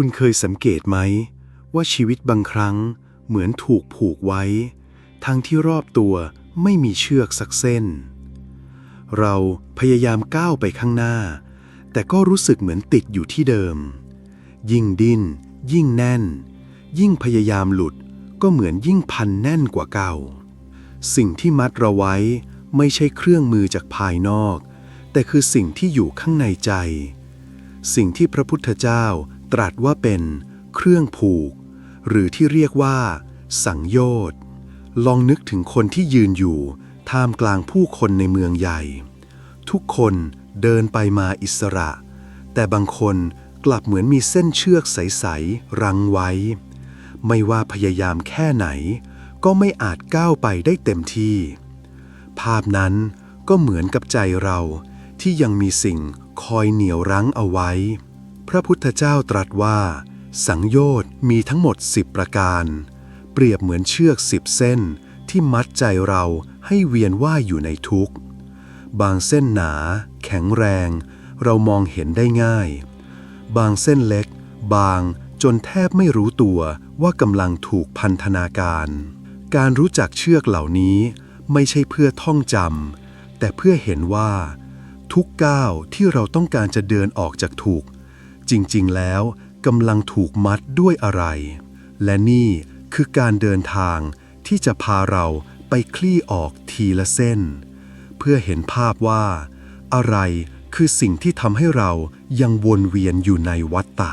คุณเคยสังเกตไหม ว่าชีวิตบางครั้งเหมือนถูกผูกไว้ ทั้งที่รอบตัวไม่มีเชือกสักเส้น เราพยายามก้าวไปข้างหน้า แต่ก็รู้สึกเหมือนติดอยู่ที่เดิม ยิ่งดิ้น ยิ่งแน่น ยิ่งพยายามหลุดก็เหมือนยิ่งพันแน่นกว่าเก่า สิ่งที่มัดเราไว้ไม่ใช่เครื่องมือจากภายนอก แต่คือสิ่งที่อยู่ข้างในใจ สิ่งที่พระพุทธเจ้า ตรัสว่าเป็นเครื่องผูก หรือที่เรียกว่า สังโยชน์ ลองนึกถึงคนที่ยืนอยู่ท่ามกลางผู้คนในเมืองใหญ่ ทุกคนเดินไปมาอิสระ แต่บางคนกลับเหมือนมีเส้นเชือกใสๆรังไว้ ไม่ว่าพยายามแค่ไหน ก็ไม่อาจก้าวไปได้เต็มที่ ภาพนั้นก็เหมือนกับใจเราที่ยังมีสิ่งคอยเหนี่ยวรั้งเอาไว้ ระพุทธเจ้าตรัสว่า สังโยชน์มีทั้งหมดสิบประการ เปรียบเหมือนเชือกสิบเส้นที่มัดใจเราให้เวียนว่ายอยู่ในทุกข์ บางเส้นหนา แข็งแรง เรามองเห็นได้ง่าย บางเส้นเล็ก บางจนแทบไม่รู้ตัวว่ากำลังถูกพันธนาการ การรู้จักเชือกเหล่านี้ไม่ใช่เพื่อท่องจำแต่เพื่อเห็นว่า ทุกก้าวที่เราต้องการจะเดินออกจากถูกข์ จริงๆ แล้วกำลังถูกมัดด้วยอะไร และนี่คือการเดินทางที่จะพาเราไปคลี่ออกทีละเส้น เพื่อเห็นภาพว่า อะไรคือสิ่งที่ทำให้เรายังวนเวียนอยู่ในวัฏฏะ